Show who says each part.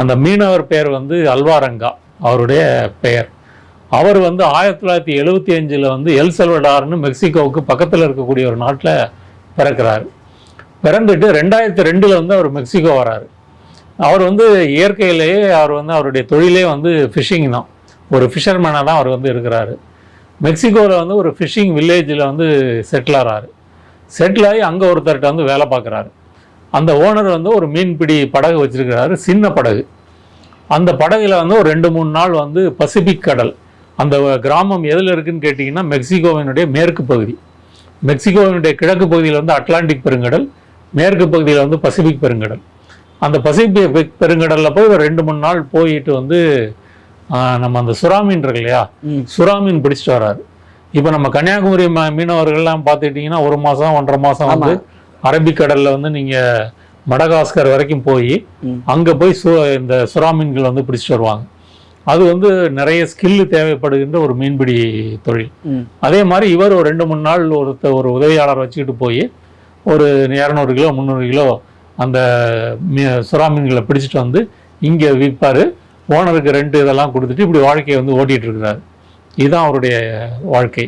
Speaker 1: அந்த மீனவர் பெயர் வந்து அல்வாரங்கா அவருடைய பெயர். அவர் வந்து ஆயிரத்தி தொள்ளாயிரத்தி எழுபத்தி அஞ்சில் வந்து எல் செல்வடார்னு மெக்சிகோவுக்கு பக்கத்தில் இருக்கக்கூடிய ஒரு நாட்டில் பிறக்கிறாரு. பிறந்துட்டு ரெண்டாயிரத்தி ரெண்டில் வந்து அவர் மெக்சிகோ வராரு. அவர் வந்து இயற்கையிலேயே அவர் வந்து அவருடைய தொழிலே வந்து ஃபிஷிங் தான். ஒரு ஃபிஷர்மேனாக தான் அவர் வந்து இருக்கிறாரு. மெக்சிகோவில் வந்து ஒரு ஃபிஷிங் வில்லேஜில் வந்து செட்டில் ஆகிறாரு செட்டில் ஆகி அங்கே ஒருத்தர்கிட்ட வந்து வேலை பார்க்குறாரு. அந்த ஓனர் வந்து ஒரு மீன்பிடி படகு வச்சிருக்கிறாரு சின்ன படகு. அந்த படகுல வந்து ஒரு ரெண்டு மூணு நாள் வந்து பசிபிக் கடல். அந்த கிராமம் எதில் இருக்குன்னு கேட்டிங்கன்னா மெக்சிகோவினுடைய மேற்கு பகுதி. மெக்சிகோவினுடைய கிழக்கு பகுதியில் வந்து அட்லாண்டிக் பெருங்கடல் மேற்கு பகுதியில் வந்து பசிபிக் பெருங்கடல். அந்த பசிபிக் பெருங்கடலில் போய் ஒரு ரெண்டு மூணு நாள் போயிட்டு வந்து நம்ம அந்த சுறாமீன் இருக்கு இல்லையா. சுறாமீன் பிடிச்சிட்டு வராரு. இப்போ நம்ம கன்னியாகுமரி மீனவர்கள்லாம் பார்த்துக்கிட்டிங்கன்னா ஒரு மாதம் ஒன்றரை மாதம் வந்து அரபிக்கடலில் வந்து நீங்கள் மடகாஸ்கர் வரைக்கும் போய். அங்கே போய் சு இந்த சுறா மீன்கள் வந்து பிடிச்சிட்டு வருவாங்க. அது வந்து நிறைய ஸ்கில்லு தேவைப்படுகின்ற ஒரு மீன்பிடி தொழில். அதே மாதிரி இவர் ஒரு ரெண்டு மூணு நாள் ஒருத்த ஒரு உதவியாளர் வச்சுக்கிட்டு போய் ஒரு இரநூறு கிலோ முந்நூறு கிலோ அந்த மீ சுறா மீன்களை பிடிச்சிட்டு வந்து இங்கே விற்பார் ஓனருக்கு ரெண்ட் இதெல்லாம் கொடுத்துட்டு இப்படி வாழ்க்கையை வந்து ஓட்டிகிட்டு இருக்கிறாரு. இதுதான் அவருடைய வாழ்க்கை.